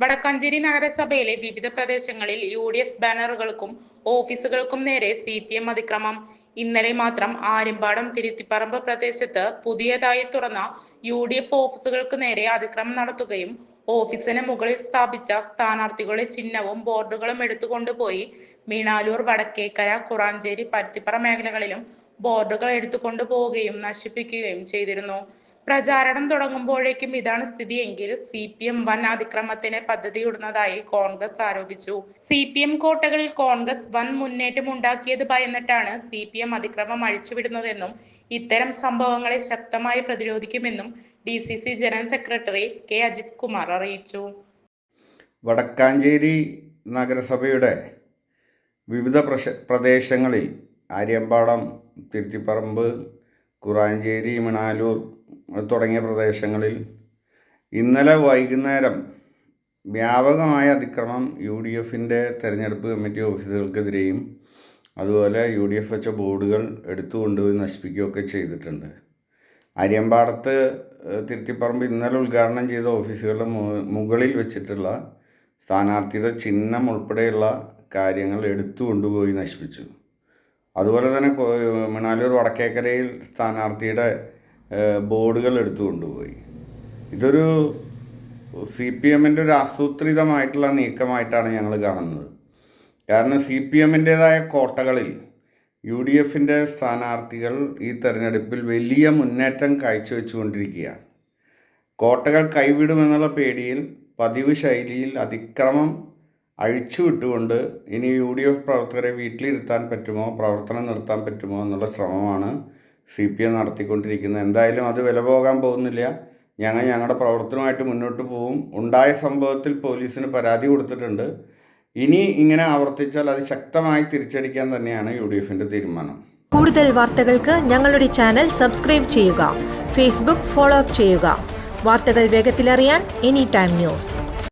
Vadakkanchery നഗരസഭയിലെ വിവിധ പ്രദേശങ്ങളിൽ യു ഡി എഫ് ബാനറുകൾക്കും ഓഫീസുകൾക്കും നേരെ സി പി എം അതിക്രമം. ഇന്നലെ മാത്രം ആര്യമ്പാടം തിരുത്തിപ്പറമ്പ് പ്രദേശത്ത് പുതിയതായി തുറന്ന യു ഡി എഫ് ഓഫീസുകൾക്ക് നേരെ അതിക്രമം നടത്തുകയും ഓഫീസിന് മുകളിൽ സ്ഥാപിച്ച സ്ഥാനാർത്ഥികളുടെ ചിഹ്നവും ബോർഡുകളും എടുത്തുകൊണ്ടുപോയി മീണാലൂർ വടക്കേക്കര കുറാഞ്ചേരി പരുത്തിപ്പറ മേഖലകളിലും ബോർഡുകൾ എടുത്തുകൊണ്ടുപോവുകയും നശിപ്പിക്കുകയും ചെയ്തിരുന്നു. പ്രചാരണം തുടങ്ങുമ്പോഴേക്കും ഇതാണ് സ്ഥിതിയെങ്കിൽ സി പി എം വൻ അതിക്രമത്തിന് പദ്ധതിയിടുന്നതായി കോൺഗ്രസ് ആരോപിച്ചു. സി പി എം കോട്ടകളിൽ കോൺഗ്രസ് വൻ മുന്നേറ്റം ഉണ്ടാക്കിയത് ഭയന്നിട്ടാണ് സി പി എം അതിക്രമം അഴിച്ചുവിടുന്നതെന്നും ഇത്തരം സംഭവങ്ങളെ ശക്തമായി പ്രതിരോധിക്കുമെന്നും D C C general secretary K Ajith Kumar അറിയിച്ചു. വടക്കാഞ്ചേരി നഗരസഭയുടെ വിവിധ പ്രശ പ്രദേശങ്ങളിൽ ആര്യമ്പാടം തിരുത്തിപ്പറമ്പ് കുറാഞ്ചേരി മിണാലൂർ തുടങ്ങിയ പ്രദേശങ്ങളിൽ ഇന്നലെ വൈകുന്നേരം വ്യാപകമായ അതിക്രമം യു ഡി എഫിന്റെ തെരഞ്ഞെടുപ്പ് കമ്മിറ്റി ഓഫീസുകൾക്കെതിരെയും അതുപോലെ യു ഡി എഫ് വെച്ച ബോർഡുകൾ എടുത്തു കൊണ്ടുപോയി നശിപ്പിക്കുകയൊക്കെ ചെയ്തിട്ടുണ്ട്. അരിയമ്പാടത്ത് തിരുത്തിപ്പറമ്പ് ഇന്നലെ ഉദ്ഘാടനം ചെയ്ത ഓഫീസുകളുടെ മുകളിൽ വെച്ചിട്ടുള്ള സ്ഥാനാർത്ഥിയുടെ ചിഹ്നം ഉൾപ്പെടെയുള്ള കാര്യങ്ങൾ എടുത്തു കൊണ്ടുപോയി നശിപ്പിച്ചു. അതുപോലെ തന്നെ മണാലൂർ വടക്കേക്കരയിൽ സ്ഥാനാർത്ഥിയുടെ ബോർഡുകൾ എടുത്തു കൊണ്ടുപോയി. ഇതൊരു സി പി എമ്മിന്റെ ഒരു ആസൂത്രിതമായിട്ടുള്ള നീക്കമായിട്ടാണ് ഞങ്ങൾ കാണുന്നത്. കാരണം സി പി എമ്മിന്റേതായ കോട്ടകളിൽ യു ഡി എഫിന്റെ സ്ഥാനാർത്ഥികൾ ഈ തെരഞ്ഞെടുപ്പിൽ വലിയ മുന്നേറ്റം കാഴ്ചവെച്ചുകൊണ്ടിരിക്കുകയാണ്. കോട്ടകൾ കൈവിടുമെന്നുള്ള പേടിയിൽ പതിവ് ശൈലിയിൽ അതിക്രമം അഴിച്ചുവിട്ടുകൊണ്ട് ഇനി യു ഡി എഫ് പ്രവർത്തകരെ വീട്ടിലിരുത്താൻ പറ്റുമോ പ്രവർത്തനം നിർത്താൻ പറ്റുമോ എന്നുള്ള ശ്രമമാണ് സി പി എം നടത്തിക്കൊണ്ടിരിക്കുന്നത്. എന്തായാലും അത് വില പോകാൻ പോകുന്നില്ല. ഞങ്ങൾ ഞങ്ങളുടെ പ്രവർത്തനമായിട്ട് മുന്നോട്ട് പോകും ഉണ്ടായ സംഭവത്തിൽ പോലീസിന് പരാതി കൊടുത്തിട്ടുണ്ട്. ഇനി ഇങ്ങനെ ആവർത്തിച്ചാൽ അത് ശക്തമായി തിരിച്ചടിക്കാൻ തന്നെയാണ് യു ഡി എഫിന്റെ തീരുമാനം. കൂടുതൽ വാർത്തകൾക്ക് ഞങ്ങളുടെ ചാനൽ സബ്സ്ക്രൈബ് ചെയ്യുക. ഫേസ്ബുക്ക് ഫോളോ അപ്പ് ചെയ്യുക. വാർത്തകൾ വേഗത്തിലറിയാൻ എനി ടൈം ന്യൂസ്.